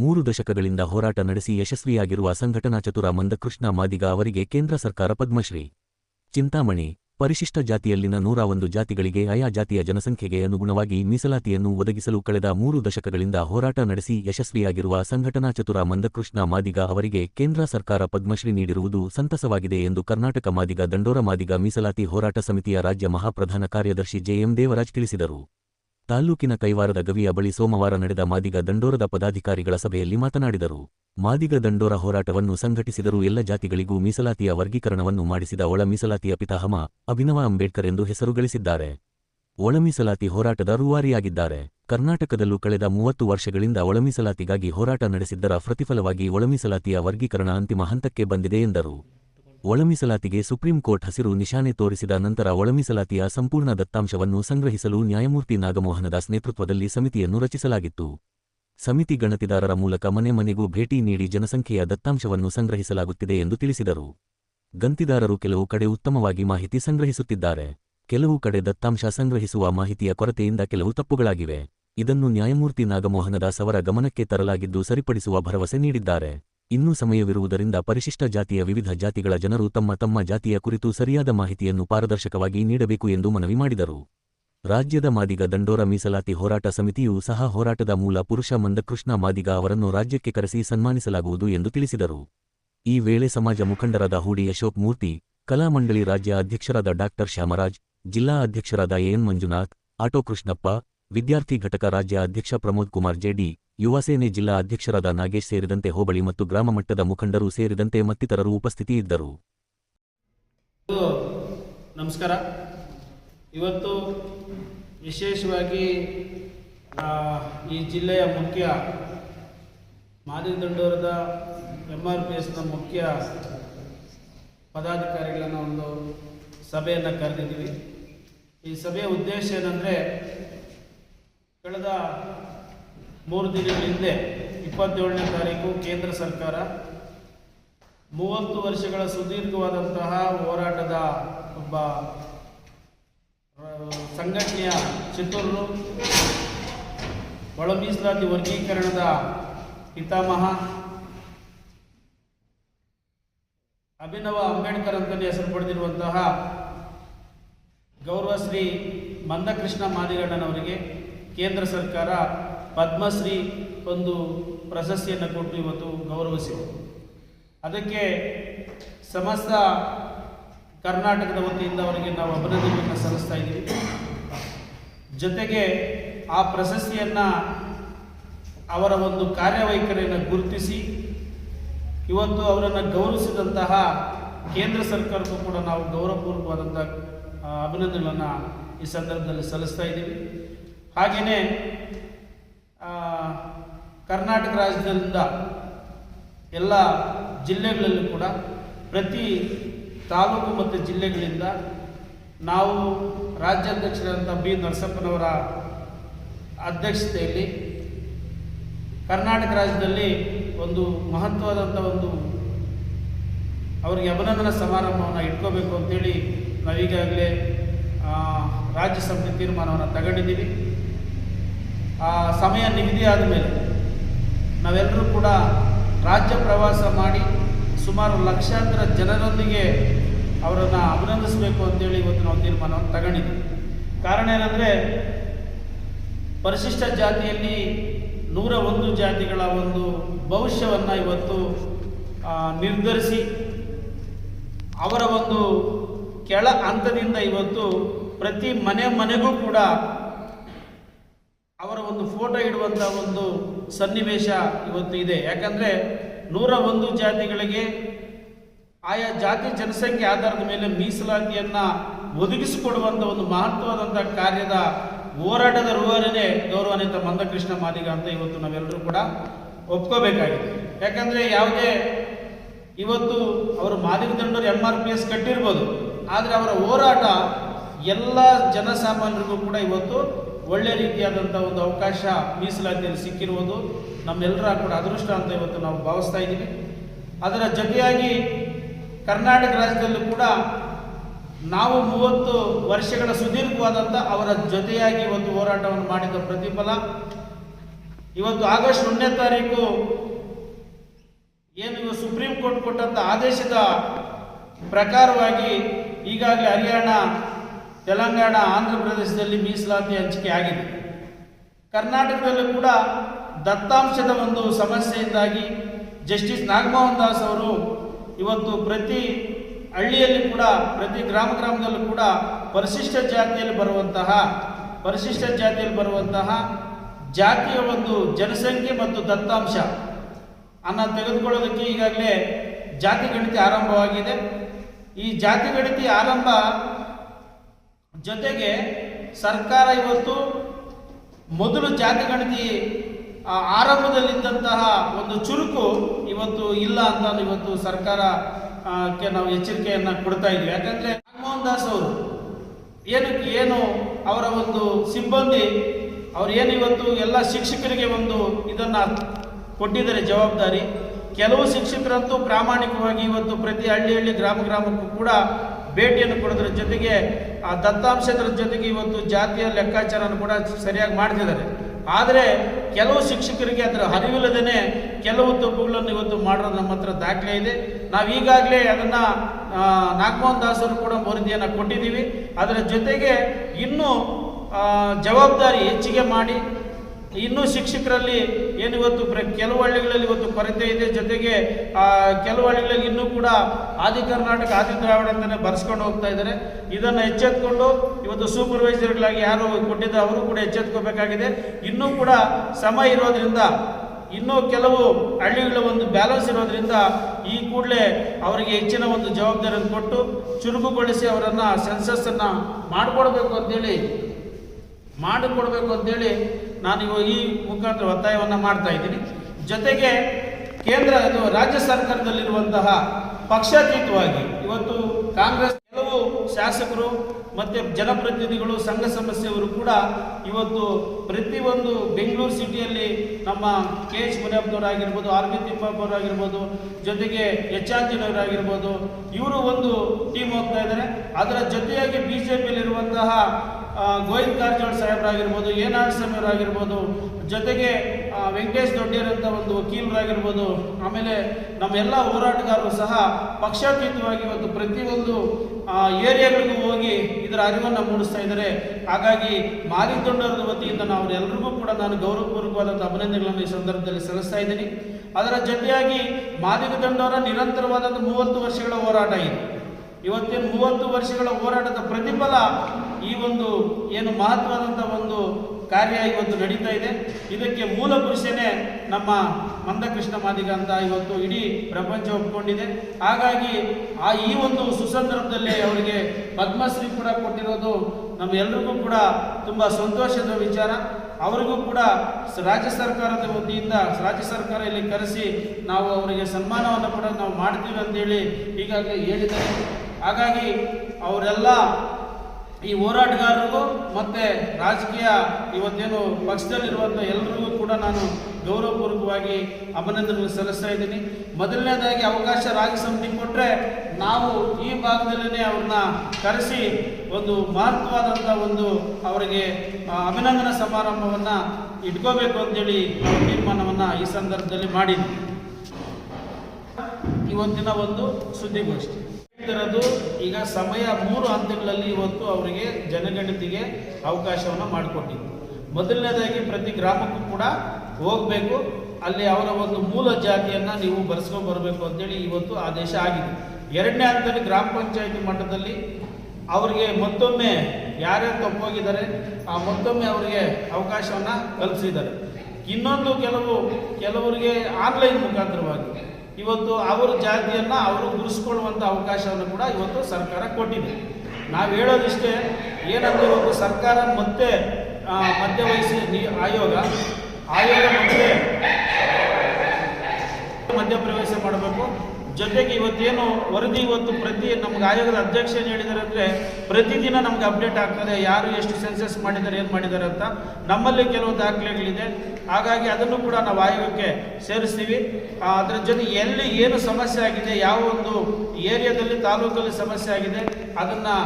ಮೂರು ದಶಕಗಳಿಂದ ಹೋರಾಟ ನಡೆಸಿ ಯಶಸ್ವಿಯಾಗಿರುವ ಸಂಘಟನಾ ಚತುರ ಮಂದಕೃಷ್ಣ ಮಾದಿಗ ಅವರಿಗೆ ಕೇಂದ್ರ ಸರ್ಕಾರ ಪದ್ಮಶ್ರೀ. ಚಿಂತಾಮಣಿ, ಪರಿಶಿಷ್ಟ ಜಾತಿಯಲ್ಲಿನ ನೂರ ಒಂದು ಜಾತಿಗಳಿಗೆ ಆಯಾ ಜಾತಿಯ ಜನಸಂಖ್ಯೆಗೆ ಅನುಗುಣವಾಗಿ ಮೀಸಲಾತಿಯನ್ನು ಒದಗಿಸಲು ಕಳೆದ ಮೂರು ದಶಕಗಳಿಂದ ಹೋರಾಟ ನಡೆಸಿ ಯಶಸ್ವಿಯಾಗಿರುವ ಸಂಘಟನಾ ಚತುರ ಮಂದಕೃಷ್ಣ ಮಾದಿಗ ಅವರಿಗೆ ಕೇಂದ್ರ ಸರ್ಕಾರ ಪದ್ಮಶ್ರೀ ನೀಡಿರುವುದು ಸಂತಸವಾಗಿದೆ ಎಂದು ಕರ್ನಾಟಕ ಮಾದಿಗ ದಂಡೋರ ಮಾದಿಗ ಮೀಸಲಾತಿ ಹೋರಾಟ ಸಮಿತಿಯ ರಾಜ್ಯ ಮಹಾಪ್ರಧಾನ ಕಾರ್ಯದರ್ಶಿ ಜೆಎಂ ದೇವರಾಜ್ ತಿಳಿಸಿದರು. ತಾಲ್ಲೂಕಿನ ಕೈವಾರದ ಗವಿಯ ಬಳಿ ಸೋಮವಾರ ನಡೆದ ಮಾದಿಗ ದಂಡೋರದ ಪದಾಧಿಕಾರಿಗಳ ಸಭೆಯಲ್ಲಿ ಮಾತನಾಡಿದರು. ಮಾದಿಗ ದಂಡೋರ ಹೋರಾಟವನ್ನು ಸಂಘಟಿಸಿದರೂ ಎಲ್ಲ ಜಾತಿಗಳಿಗೂ ಮೀಸಲಾತಿಯ ವರ್ಗೀಕರಣವನ್ನು ಮಾಡಿಸಿದ ಒಳ ಮೀಸಲಾತಿಯ ಪಿತಾಹಮ ಅಭಿನವ ಅಂಬೇಡ್ಕರ್ ಎಂದು ಹೆಸರು ಗಳಿಸಿದ್ದಾರೆ. ಒಳಮೀಸಲಾತಿ ಹೋರಾಟದ ರೂವಾರಿಯಾಗಿದ್ದಾರೆ. ಕರ್ನಾಟಕದಲ್ಲೂ ಕಳೆದ ಮೂವತ್ತು ವರ್ಷಗಳಿಂದ ಒಳಮೀಸಲಾತಿಗಾಗಿ ಹೋರಾಟ ನಡೆಸಿದ್ದರ ಪ್ರತಿಫಲವಾಗಿ ಒಳಮೀಸಲಾತಿಯ ವರ್ಗೀಕರಣ ಅಂತಿಮ ಹಂತಕ್ಕೆ ಬಂದಿದೆ ಎಂದರು. ಒಳ ಸುಪ್ರೀಂಕೋರ್ಟ್ ಸುಪ್ರೀಂ ಕೋರ್ಟ್ ಹಸಿರು ನಿಶಾನೆ ತೋರಿಸಿದ ನಂತರ ಒಳಮೀಸಲಾತಿಯ ಸಂಪೂರ್ಣ ದತ್ತಾಂಶವನ್ನು ಸಂಗ್ರಹಿಸಲು ನ್ಯಾಯಮೂರ್ತಿ ನಾಗಮೋಹನದಾಸ್ ನೇತೃತ್ವದಲ್ಲಿ ಸಮಿತಿಯನ್ನು ರಚಿಸಲಾಗಿತ್ತು. ಸಮಿತಿ ಗಣತಿದಾರರ ಮೂಲಕ ಮನೆ ಮನೆಗೂ ಭೇಟಿ ನೀಡಿ ಜನಸಂಖ್ಯೆಯ ದತ್ತಾಂಶವನ್ನು ಸಂಗ್ರಹಿಸಲಾಗುತ್ತಿದೆ ಎಂದು ತಿಳಿಸಿದರು. ಗಂತಿದಾರರು ಕೆಲವು ಕಡೆ ಉತ್ತಮವಾಗಿ ಮಾಹಿತಿ ಸಂಗ್ರಹಿಸುತ್ತಿದ್ದಾರೆ. ಕೆಲವು ಕಡೆ ದತ್ತಾಂಶ ಸಂಗ್ರಹಿಸುವ ಮಾಹಿತಿಯ ಕೊರತೆಯಿಂದ ಕೆಲವು ತಪ್ಪುಗಳಾಗಿವೆ. ಇದನ್ನು ನ್ಯಾಯಮೂರ್ತಿ ನಾಗಮೋಹನದಾಸ್ ಅವರ ಗಮನಕ್ಕೆ ತರಲಾಗಿದ್ದು ಸರಿಪಡಿಸುವ ಭರವಸೆ ನೀಡಿದ್ದಾರೆ. ಇನ್ನೂ ಸಮಯವಿರುವುದರಿಂದ ಪರಿಶಿಷ್ಟ ಜಾತಿಯ ವಿವಿಧ ಜಾತಿಗಳ ಜನರು ತಮ್ಮ ತಮ್ಮ ಜಾತಿಯ ಕುರಿತು ಸರಿಯಾದ ಮಾಹಿತಿಯನ್ನು ಪಾರದರ್ಶಕವಾಗಿ ನೀಡಬೇಕು ಎಂದು ಮನವಿ ಮಾಡಿದರು. ರಾಜ್ಯದ ಮಾದಿಗ ದಂಡೋರ ಮೀಸಲಾತಿ ಹೋರಾಟ ಸಮಿತಿಯು ಸಹ ಹೋರಾಟದ ಮೂಲ ಪುರುಷ ಮಂದಕೃಷ್ಣ ಮಾದಿಗ ಅವರನ್ನು ರಾಜ್ಯಕ್ಕೆ ಕರೆಸಿ ಸನ್ಮಾನಿಸಲಾಗುವುದು ಎಂದು ತಿಳಿಸಿದರು. ಈ ವೇಳೆ ಸಮಾಜ ಮುಖಂಡರಾದ ಹೂಡಿ ಅಶೋಕ್ ಮೂರ್ತಿ ಕಲಾಮಂಡಳಿ ರಾಜ್ಯ ಅಧ್ಯಕ್ಷರಾದ ಡಾಕ್ಟರ್ ಶ್ಯಾಮರಾಜ್, ಜಿಲ್ಲಾ ಅಧ್ಯಕ್ಷರಾದ ಎಎನ್ ಮಂಜುನಾಥ್ ಆಟೋ ಕೃಷ್ಣಪ್ಪ ವಿದ್ಯಾರ್ಥಿ ಘಟಕ ರಾಜ್ಯ ಅಧ್ಯಕ್ಷ ಪ್ರಮೋದ್ ಕುಮಾರ್ ಜೆಡಿ ಯುವಸೇನೆ ಜಿಲ್ಲಾ ಅಧ್ಯಕ್ಷರಾದ ನಾಗೇಶ್ ಸೇರಿದಂತೆ ಹೋಬಳಿ ಮತ್ತು ಗ್ರಾಮ ಮಟ್ಟದ ಮುಖಂಡರು ಸೇರಿದಂತೆ ಮತ್ತಿತರರು ಉಪಸ್ಥಿತಿ ಇದ್ದರು ನಮಸ್ಕಾರ. ಇವತ್ತು ವಿಶೇಷವಾಗಿ ಈ ಜಿಲ್ಲೆಯ ಮುಖ್ಯ ಮಾದಿದಂಡೋರದ ಎಂ ಆರ್ ಪಿ ಎಸ್ನ ಮುಖ್ಯ ಪದಾಧಿಕಾರಿಗಳನ್ನ ಒಂದು ಸಭೆಯನ್ನು ಕರೆದಿದ್ದೀವಿ. ಈ ಸಭೆಯ ಉದ್ದೇಶ ಏನಂದರೆ, ಕಳೆದ ಮೂರು ದಿನಗಳ ಹಿಂದೆ, ಇಪ್ಪತ್ತೇಳನೇ ತಾರೀಕು ಕೇಂದ್ರ ಸರ್ಕಾರ ಮೂವತ್ತು ವರ್ಷಗಳ ಸುದೀರ್ಘವಾದಂತಹ ಹೋರಾಟದ ಒಬ್ಬ ಸಂಘಟನೆಯ ಚಿತ್ತೂರು ಒಳ ಮೀಸಲಾತಿ ವರ್ಗೀಕರಣದ ಪಿತಾಮಹ ಅಭಿನವ ಅಂಬೇಡ್ಕರ್ ಅಂತಲೇ ಹೆಸರು ಪಡೆದಿರುವಂತಹ ಗೌರವ ಶ್ರೀ ಮಂದಕೃಷ್ಣ ಮಾದಿಗಣ್ಣನವರಿಗೆ ಕೇಂದ್ರ ಸರ್ಕಾರ ಪದ್ಮಶ್ರೀ ಒಂದು ಪ್ರಶಸ್ತಿಯನ್ನು ಕೊಟ್ಟು ಇವತ್ತು ಗೌರವಿಸಿದೆ ಅದಕ್ಕೆ ಸಮಸ್ತ ಕರ್ನಾಟಕದ ವತಿಯಿಂದ ಅವರಿಗೆ ನಾವು ಅಭಿನಂದನೆಯನ್ನು ಸಲ್ಲಿಸ್ತಾ ಇದ್ದೀವಿ. ಜೊತೆಗೆ ಆ ಪ್ರಶಸ್ತಿಯನ್ನು ಅವರ ಒಂದು ಕಾರ್ಯವೈಖರಿಯನ್ನು ಗುರುತಿಸಿ, ಇವತ್ತು ಅವರನ್ನು ಗೌರವಿಸಿದಂತಹ ಕೇಂದ್ರ ಸರ್ಕಾರಕ್ಕೂ ಕೂಡ ನಾವು ಗೌರವಪೂರ್ವಕವಾದಂಥ ಅಭಿನಂದನೆಗಳನ್ನು ಈ ಸಂದರ್ಭದಲ್ಲಿ ಸಲ್ಲಿಸ್ತಾ ಇದ್ದೀವಿ. ಹಾಗೆಯೇ ಕರ್ನಾಟಕ ರಾಜ್ಯದಿಂದ ಎಲ್ಲ ಜಿಲ್ಲೆಗಳಲ್ಲೂ ಕೂಡ ಪ್ರತಿ ತಾಲೂಕು ಮತ್ತು ಜಿಲ್ಲೆಗಳಿಂದ ನಾವು ರಾಜ್ಯಾಧ್ಯಕ್ಷರಾದಂಥ ಬಿ ನರಸಪ್ಪನವರ ಅಧ್ಯಕ್ಷತೆಯಲ್ಲಿ ಕರ್ನಾಟಕ ರಾಜ್ಯದಲ್ಲಿ ಒಂದು ಮಹತ್ವದಂಥ ಒಂದು ಅವ್ರಿಗೆ ಅಭಿನಂದನಾ ಸಮಾರಂಭವನ್ನು ಇಟ್ಕೋಬೇಕು ಅಂತೇಳಿ ನಾವೀಗಾಗಲೇ ರಾಜ್ಯ ಸಮಿತಿ ತೀರ್ಮಾನವನ್ನು ತಗೊಂಡಿದ್ದೀವಿ. ಆ ಸಮಯ ನಿಗದಿ ಆದ ಮೇಲೆ ನಾವೆಲ್ಲರೂ ಕೂಡ ರಾಜ್ಯ ಪ್ರವಾಸ ಮಾಡಿ ಸುಮಾರು ಲಕ್ಷಾಂತರ ಜನರೊಂದಿಗೆ ಅವರನ್ನು ಅಭಿನಂದಿಸಬೇಕು ಅಂತೇಳಿ ಇವತ್ತು ನಾವು ತೀರ್ಮಾನವನ್ನು ತಗೊಂಡಿದ್ದೀವಿ ಕಾರಣ ಏನಂದರೆ ಪರಿಶಿಷ್ಟ ಜಾತಿಯಲ್ಲಿ ನೂರ ಒಂದು ಜಾತಿಗಳ ಒಂದು ಭವಿಷ್ಯವನ್ನು ಇವತ್ತು ನಿರ್ಧರಿಸಿ ಅವರ ಒಂದು ಕೆಳ ಹಂತದಿಂದ ಇವತ್ತು ಪ್ರತಿ ಮನೆ ಮನೆಗೂ ಕೂಡ ಒಂದು ಫೋಟೋ ಇಡುವಂಥ ಒಂದು ಸನ್ನಿವೇಶ ಇವತ್ತು ಇದೆ. ಯಾಕಂದರೆ ನೂರ ಒಂದು ಜಾತಿಗಳಿಗೆ ಆಯಾ ಜಾತಿ ಜನಸಂಖ್ಯೆ ಆಧಾರದ ಮೇಲೆ ಮೀಸಲಾತಿಯನ್ನು ಒದಗಿಸಿಕೊಡುವಂಥ ಒಂದು ಮಹತ್ವದಂಥ ಕಾರ್ಯದ ಹೋರಾಟದ ರೂವಾರಿನೇ ಗೌರವಾನ್ವಿತ ಮಂದಕೃಷ್ಣ ಮಾದಿಗ ಅಂತ ಇವತ್ತು ನಾವೆಲ್ಲರೂ ಕೂಡ ಒಪ್ಕೋಬೇಕಾಗಿದೆ. ಯಾಕಂದರೆ ಯಾವುದೇ ಇವತ್ತು ಅವರು ಮಾದಿಗ ದಂಡರು ಎಂ ಆರ್ ಪಿ ಎಸ್ ಕಟ್ಟಿರ್ಬೋದು, ಆದರೆ ಅವರ ಹೋರಾಟ ಎಲ್ಲ ಜನಸಾಮಾನ್ಯರಿಗೂ ಕೂಡ ಇವತ್ತು ಒಳ್ಳೆ ರೀತಿಯಾದಂಥ ಒಂದು ಅವಕಾಶ ಮೀಸಲಾತಿಯಲ್ಲಿ ಸಿಕ್ಕಿರುವುದು ನಮ್ಮೆಲ್ಲರ ಕೂಡ ಅದೃಷ್ಟ ಅಂತ ಇವತ್ತು ನಾವು ಭಾವಿಸ್ತಾ ಇದ್ದೀವಿ. ಅದರ ಜೊತೆಯಾಗಿ ಕರ್ನಾಟಕ ರಾಜ್ಯದಲ್ಲೂ ಕೂಡ ನಾವು ಮೂವತ್ತು ವರ್ಷಗಳ ಸುದೀರ್ಘವಾದಂಥ ಅವರ ಜೊತೆಯಾಗಿ ಒಂದು ಹೋರಾಟವನ್ನು ಮಾಡಿದ ಪ್ರತಿಫಲ. ಇವತ್ತು ಆಗಸ್ಟ್ ಒಂದನೇ ತಾರೀಕು ಏನು ಸುಪ್ರೀಂ ಕೋರ್ಟ್ ಕೊಟ್ಟಂತ ಆದೇಶದ ಪ್ರಕಾರವಾಗಿ ಈಗಾಗಲೇ ಹರಿಯಾಣ ತೆಲಂಗಾಣ, ಆಂಧ್ರ ಪ್ರದೇಶದಲ್ಲಿ ಮೀಸಲಾತಿ ಹಂಚಿಕೆ ಆಗಿದೆ. ಕರ್ನಾಟಕದಲ್ಲೂ ಕೂಡ ದತ್ತಾಂಶದ ಒಂದು ಸಮಸ್ಯೆಯಿಂದಾಗಿ ಜಸ್ಟಿಸ್ ನಾಗಮೋಹನ್ ದಾಸ್ ಅವರು ಇವತ್ತು ಪ್ರತಿ ಹಳ್ಳಿಯಲ್ಲಿ ಕೂಡ, ಪ್ರತಿ ಗ್ರಾಮ ಗ್ರಾಮದಲ್ಲೂ ಕೂಡ ಪರಿಶಿಷ್ಟ ಜಾತಿಯಲ್ಲಿ ಬರುವಂತಹ, ಪರಿಶಿಷ್ಟ ಜಾತಿಯಲ್ಲಿ ಬರುವಂತಹ ಜಾತಿಯ ಒಂದು ಜನಸಂಖ್ಯೆ ಮತ್ತು ದತ್ತಾಂಶ. ಅನ್ನ ತೆಗೆದುಕೊಳ್ಳೋದಕ್ಕೆ ಈಗಾಗಲೇ ಜಾತಿ ಗಣತಿ ಆರಂಭವಾಗಿದೆ. ಈ ಜಾತಿ ಗಣತಿ ಆರಂಭ ಜೊತೆಗೆ ಸರ್ಕಾರ ಇವತ್ತು ಮೊದಲು ಜಾತಿ ಗಣತಿ ಆರಂಭದಲ್ಲಿದ್ದಂತಹ ಒಂದು ಚುರುಕು ಇವತ್ತು ಇಲ್ಲ ಅಂತ ಇವತ್ತು ಸರ್ಕಾರ ಆ, ಕ್ಕೆ ನಾವು ಎಚ್ಚರಿಕೆಯನ್ನು ಕೊಡ್ತಾ ಇದ್ವಿ. ಯಾಕಂದ್ರೆ ಮನಮೋಹನ್ ದಾಸ್ ಅವರು ಏನಕ್ಕೆ ಏನು ಅವರ ಒಂದು ಸಿಬ್ಬಂದಿ ಅವ್ರು ಏನು ಇವತ್ತು ಎಲ್ಲ ಶಿಕ್ಷಕರಿಗೆ ಒಂದು ಇದನ್ನ ಕೊಟ್ಟಿದ್ದಾರೆ ಜವಾಬ್ದಾರಿ. ಕೆಲವು ಶಿಕ್ಷಕರಂತೂ ಪ್ರಾಮಾಣಿಕವಾಗಿ ಇವತ್ತು ಪ್ರತಿ ಹಳ್ಳಿ ಹಳ್ಳಿ ಗ್ರಾಮ ಗ್ರಾಮಕ್ಕೂ ಕೂಡ ಭೇಟಿಯನ್ನು ಕೊಡೋದ್ರ ಜೊತೆಗೆ ಆ ದತ್ತಾಂಶದ ಜೊತೆಗೆ ಇವತ್ತು ಜಾತಿಯ ಲೆಕ್ಕಾಚಾರನ ಕೂಡ ಸರಿಯಾಗಿ ಮಾಡ್ತಿದ್ದಾರೆ. ಆದರೆ ಕೆಲವು ಶಿಕ್ಷಕರಿಗೆ ಅದರ ಅರಿವಿಲ್ಲದೇನೆ ಕೆಲವು ತಪ್ಪುಗಳನ್ನು ಇವತ್ತು ಮಾಡೋದು ನಮ್ಮ ಹತ್ರ ದಾಖಲೆ ಇದೆ. ನಾವು ಈಗಾಗಲೇ ಅದನ್ನು ನಾಗಮೋಹನ್ ದಾಸರು ಕೂಡ ವರದಿಯನ್ನು ಕೊಟ್ಟಿದ್ದೀವಿ. ಅದರ ಜೊತೆಗೆ ಇನ್ನೂ ಜವಾಬ್ದಾರಿ ಹೆಚ್ಚಿಗೆ ಮಾಡಿ ಇನ್ನೂ ಶಿಕ್ಷಕರಲ್ಲಿ ಏನು ಇವತ್ತು ಪ್ರ, ಕೆಲವು ಹಳ್ಳಿಗಳಲ್ಲಿ ಇವತ್ತು ಕೊರತೆ ಇದೆ. ಜೊತೆಗೆ ಕೆಲವು ಹಳ್ಳಿಗಳಲ್ಲಿ ಇನ್ನೂ ಕೂಡ ಆದಿ ಕರ್ನಾಟಕ, ಆದಿ ದ್ರಾವಿಡ ಅಂತಾನೆ ಬರ್ಸ್ಕೊಂಡು ಹೋಗ್ತಾ ಇದ್ದಾರೆ. ಇದನ್ನು ಎಚ್ಚೆತ್ಕೊಂಡು ಇವತ್ತು ಸೂಪರ್ವೈಸರ್ಗಳಾಗಿ ಯಾರು ಕೊಟ್ಟಿದ್ದ ಅವರು ಕೂಡ ಎಚ್ಚೆತ್ಕೋಬೇಕಾಗಿದೆ. ಇನ್ನೂ ಕೂಡ ಸಮ ಇರೋದ್ರಿಂದ, ಇನ್ನೂ ಕೆಲವು ಹಳ್ಳಿಗಳ ಒಂದು ಬ್ಯಾಲೆನ್ಸ್ ಇರೋದ್ರಿಂದ ಈ ಕೂಡಲೇ ಅವರಿಗೆ ಹೆಚ್ಚಿನ ಒಂದು ಜವಾಬ್ದಾರಿಯನ್ನು ಕೊಟ್ಟು ಚುರುಕುಗೊಳಿಸಿ ಅವರನ್ನು ಸೆನ್ಸಸ್ಸನ್ನು ಮಾಡಿಕೊಡ್ಬೇಕು ಅಂತೇಳಿ ಮಾಡಿಕೊಡ್ಬೇಕು ಅಂತೇಳಿ ನಾನು ಇವಾಗ ಈ ಮುಖಾಂತರ ಒತ್ತಾಯವನ್ನು ಮಾಡ್ತಾ ಇದ್ದೀನಿ. ಜೊತೆಗೆ ಕೇಂದ್ರ ಇದು ರಾಜ್ಯ ಸರ್ಕಾರದಲ್ಲಿರುವಂತಹ ಪಕ್ಷಾತೀತವಾಗಿ ಇವತ್ತು ಕಾಂಗ್ರೆಸ್ ಕೆಲವು ಶಾಸಕರು ಮತ್ತು ಜನಪ್ರತಿನಿಧಿಗಳು, ಸಂಘ ಸಮಸ್ಯೆಯವರು ಕೂಡ ಇವತ್ತು ಪ್ರತಿಯೊಂದು ಬೆಂಗಳೂರು ಸಿಟಿಯಲ್ಲಿ ನಮ್ಮ ಕೆ ಎಚ್ ಮುನಿಯಪ್ಪನವರಾಗಿರ್ಬೋದು, ಆರ್ ಬಿ ತಿಮ್ಮಪ್ಪನವರಾಗಿರ್ಬೋದು ಜೊತೆಗೆ ಎಚ್ ಆಗಿರ್ಬೋದು ಇವರು ಒಂದು ಟೀಮ್ ಹೋಗ್ತಾ ಇದ್ದಾರೆ. ಅದರ ಜೊತೆಯಾಗಿ ಬಿ ಜೆ ಪಿಯಲ್ಲಿರುವಂತಹ ಗೋವಿಂದ ಕಾರಜೋಳ ಸಾಹೇಬರಾಗಿರ್ಬೋದು ಎ ಸ್ವಾಮಿಯವರಾಗಿರ್ಬೋದು, ಜೊತೆಗೆ ವೆಂಕಟೇಶ್ ದೊಡ್ಡಿಯರಂಥ ಒಂದು ವಕೀಲರಾಗಿರ್ಬೋದು, ಆಮೇಲೆ ನಮ್ಮೆಲ್ಲ ಹೋರಾಟಗಾರರು ಸಹ ಪಕ್ಷಾತೀತವಾಗಿ ಇವತ್ತು ಪ್ರತಿಯೊಂದು ಏರಿಯಾಗಳಿಗೂ ಹೋಗಿ ಇದರ ಅರಿವನ್ನು ಮೂಡಿಸ್ತಾ ಇದ್ದಾರೆ. ಹಾಗಾಗಿ ಮಾರಿದೊಂಡರದ ವತಿಯಿಂದ ನಾವು ಎಲ್ಲರಿಗೂ ಕೂಡ ನಾನು ಗೌರವಪೂರ್ವಕವಾದಂಥ ಅಭಿನಂದನೆಗಳನ್ನು ಈ ಸಂದರ್ಭದಲ್ಲಿ ಸಲ್ಲಿಸ್ತಾ ಇದ್ದೀನಿ. ಅದರ ಜೊತೆಯಾಗಿ ಮಾದಿಗ ದಂಡವರ ನಿರಂತರವಾದಂಥ ಮೂವತ್ತು ವರ್ಷಗಳ ಹೋರಾಟ ಇದೆ. ಇವತ್ತಿನ ಮೂವತ್ತು ವರ್ಷಗಳ ಹೋರಾಟದ ಪ್ರತಿಫಲ ಈ ಒಂದು ಏನು ಮಹತ್ವದಂತ ಒಂದು ಕಾರ್ಯ ಇವತ್ತು ನಡೀತಾ ಇದೆ. ಇದಕ್ಕೆ ಮೂಲ ಪುರುಷನೇ ನಮ್ಮ ಮಂದಕೃಷ್ಣ ಮಾದಿಗ ಅಂತ ಇವತ್ತು ಇಡೀ ಪ್ರಪಂಚ ಒಪ್ಕೊಂಡಿದೆ. ಹಾಗಾಗಿ ಆ ಈ ಒಂದು ಸುಸಂದರ್ಭದಲ್ಲಿ ಅವರಿಗೆ ಪದ್ಮಶ್ರೀ ಕೂಡ ಕೊಟ್ಟಿರೋದು ನಮ್ಮೆಲ್ಲರಿಗೂ ಕೂಡ ತುಂಬ ಸಂತೋಷದ ವಿಚಾರ. ಅವರಿಗೂ ಕೂಡ ರಾಜ್ಯ ಸರ್ಕಾರದ ವತಿಯಿಂದ ರಾಜ್ಯ ಸರ್ಕಾರ ಇಲ್ಲಿ ಕರೆಸಿ ನಾವು ಅವರಿಗೆ ಸನ್ಮಾನವನ್ನು ಕೂಡ ನಾವು ಮಾಡ್ತೀವಿ ಅಂತೇಳಿ ಈಗಾಗಲೇ ಹೇಳಿದ್ದಾರೆ. ಹಾಗಾಗಿ ಅವರೆಲ್ಲ ಈ ಹೋರಾಟಗಾರರಿಗೂ ಮತ್ತೆ ರಾಜಕೀಯ ಇವತ್ತೇನು ಪಕ್ಷದಲ್ಲಿರುವಂಥ ಎಲ್ಲರಿಗೂ ಕೂಡ ನಾನು ಗೌರವಪೂರ್ವಕವಾಗಿ ಅಭಿನಂದನೆ ಸಲ್ಲಿಸ್ತಾ ಇದ್ದೀನಿ. ಮೊದಲನೇದಾಗಿ ಅವಕಾಶ ರಾಜ್ಯ ಸಮಿತಿ ಕೊಟ್ಟರೆ ನಾವು ಈ ಭಾಗದಲ್ಲೇ ಅವ್ರನ್ನ ಕರೆಸಿ ಒಂದು ಮಹತ್ವವಾದಂಥ ಒಂದು ಅವರಿಗೆ ಅಭಿನಂದನಾ ಸಮಾರಂಭವನ್ನು ಇಟ್ಕೋಬೇಕು ಅಂತೇಳಿ ನಾವು ತೀರ್ಮಾನವನ್ನು ಈ ಸಂದರ್ಭದಲ್ಲಿ ಮಾಡಿದ್ವಿ. ಇವತ್ತಿನ ಒಂದು ಸುದ್ದಿಗೋಷ್ಠಿ. ಇದರದ್ದು ಈಗ ಸಮಯ ಮೂರು ಹಂತಗಳಲ್ಲಿ ಇವತ್ತು ಅವರಿಗೆ ಜನಗಣತಿಗೆ ಅವಕಾಶವನ್ನು ಮಾಡಿಕೊಟ್ಟಿದ್ದು. ಮೊದಲನೇದಾಗಿ ಪ್ರತಿ ಗ್ರಾಮಕ್ಕೂ ಕೂಡ ಹೋಗಬೇಕು. ಅಲ್ಲಿ ಅವರ ಒಂದು ಮೂಲ ಜಾತಿಯನ್ನು ನೀವು ಬರ್ಸ್ಕೊಂಡು ಬರಬೇಕು ಅಂತೇಳಿ ಇವತ್ತು ಆದೇಶ ಆಗಿದೆ. ಎರಡನೇ ಹಂತದಲ್ಲಿ ಗ್ರಾಮ ಪಂಚಾಯಿತಿ ಮಟ್ಟದಲ್ಲಿ ಅವರಿಗೆ ಮತ್ತೊಮ್ಮೆ ಯಾರ್ಯಾರು ತಪ್ಪೋಗಿದ್ದಾರೆ, ಆ ಮತ್ತೊಮ್ಮೆ ಅವರಿಗೆ ಅವಕಾಶವನ್ನು ಕಲ್ಪಿಸಿದ್ದಾರೆ ಇನ್ನೊಂದು ಕೆಲವು, ಕೆಲವರಿಗೆ ಆನ್ಲೈನ್ ಮುಖಾಂತರವಾಗಿ. ಇವತ್ತು ಅವರ ಜಾತಿಯನ್ನು ಅವರು ಗುರುಸ್ಕೊಳ್ಳುವಂಥ ಅವಕಾಶವನ್ನು ಕೂಡ ಇವತ್ತು ಸರ್ಕಾರ ಕೊಟ್ಟಿದೆ. ನಾವು ಹೇಳೋದಿಷ್ಟೇ, ಏನಂದ್ರೆ ಇವತ್ತು ಸರ್ಕಾರ ಮತ್ತೆ ಮಧ್ಯ ಮಧ್ಯವಹಿಸಿ ನೀ, ಆಯೋಗ ಆಯೋಗ ಮತ್ತೆ ಮಧ್ಯಪ್ರವೇಶ ಮಾಡಬೇಕು. ಜೊತೆಗೆ ಇವತ್ತೇನು ವರದಿ ಇವತ್ತು ಪ್ರತಿ ನಮ್ಗೆ ಆಯೋಗದ ಅಧ್ಯಕ್ಷ ಏನು ಹೇಳಿದ್ದಾರೆ ಅಂದರೆ ಪ್ರತಿದಿನ ನಮ್ಗೆ ಅಪ್ಡೇಟ್ ಆಗ್ತದೆ, ಯಾರು ಎಷ್ಟು ಸೆನ್ಸಸ್ ಮಾಡಿದ್ದಾರೆ, ಏನು ಮಾಡಿದ್ದಾರೆ ಅಂತ. ನಮ್ಮಲ್ಲಿ ಕೆಲವು ದಾಖಲೆಗಳಿದೆ. ಹಾಗಾಗಿ ಅದನ್ನು ಕೂಡ ನಾವು ಆಯೋಗಕ್ಕೆ ಸೇರಿಸ್ತೀವಿ. ಅದರ ಜೊತೆ ಎಲ್ಲಿ ಏನು ಸಮಸ್ಯೆ ಆಗಿದೆ, ಯಾವ ಒಂದು ಏರಿಯಾದಲ್ಲಿ, ತಾಲೂಕಲ್ಲಿ ಸಮಸ್ಯೆ ಆಗಿದೆ, ಅದನ್ನು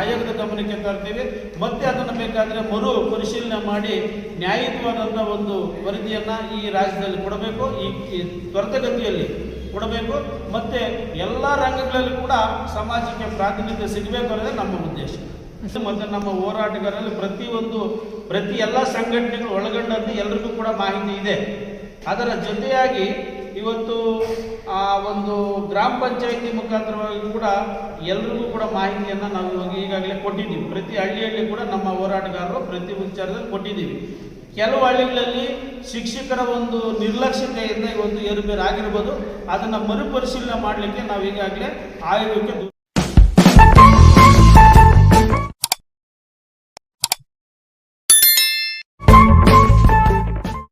ಆಯೋಗದ ಗಮನಕ್ಕೆ ತರ್ತೀವಿ. ಮತ್ತೆ ಅದನ್ನು ಬೇಕಾದರೆ ಮರು ಪರಿಶೀಲನೆ ಮಾಡಿ ನ್ಯಾಯಯುತವಾದಂಥ ಒಂದು ವರದಿಯನ್ನು ಈ ರಾಜ್ಯದಲ್ಲಿ ಕೊಡಬೇಕು. ಈ ಈ ತ್ವರಿತಗತಿಯಲ್ಲಿ ಕೊಡಬೇಕು. ಮತ್ತೆ ಎಲ್ಲ ರಂಗಗಳಲ್ಲಿ ಕೂಡ ಸಮಾಜಕ್ಕೆ ಪ್ರಾತಿನಿಧ್ಯ ಸಿಗಬೇಕು ಅನ್ನೋದೇ ನಮ್ಮ ಉದ್ದೇಶ. ಮತ್ತೆ ನಮ್ಮ ಹೋರಾಟಗಾರರಲ್ಲಿ ಪ್ರತಿಯೊಂದು ಪ್ರತಿ ಎಲ್ಲ ಸಂಘಟನೆಗಳು ಒಳಗೊಂಡಂತೆ ಎಲ್ರಿಗೂ ಕೂಡ ಮಾಹಿತಿ ಇದೆ. ಅದರ ಜೊತೆಯಾಗಿ ಇವತ್ತು ಆ ಒಂದು ಗ್ರಾಮ ಪಂಚಾಯಿತಿ ಮುಖಾಂತರವಾಗಿ ಕೂಡ ಎಲ್ರಿಗೂ ಕೂಡ ಮಾಹಿತಿಯನ್ನು ನಾವು ಈಗಾಗಲೇ ಕೊಟ್ಟಿದ್ದೀವಿ. ಪ್ರತಿ ಹಳ್ಳಿಯಲ್ಲಿ ಕೂಡ ನಮ್ಮ ಹೋರಾಟಗಾರರು ಪ್ರತಿ ವಿಚಾರದಲ್ಲಿ ಕೊಟ್ಟಿದ್ದೀವಿ. ಕೆಲವು ಹಳ್ಳಿಗಳಲ್ಲಿ ಶಿಕ್ಷಕರ ಒಂದು ನಿರ್ಲಕ್ಷ್ಯತೆಯಿಂದ ಇವತ್ತು ಏರುಪೇರು ಆಗಿರ್ಬೋದು. ಅದನ್ನು ಮರುಪರಿಶೀಲನೆ ಮಾಡಲಿಕ್ಕೆ ನಾವು ಈಗಾಗಲೇ ಆಯೋಗಕ್ಕೆ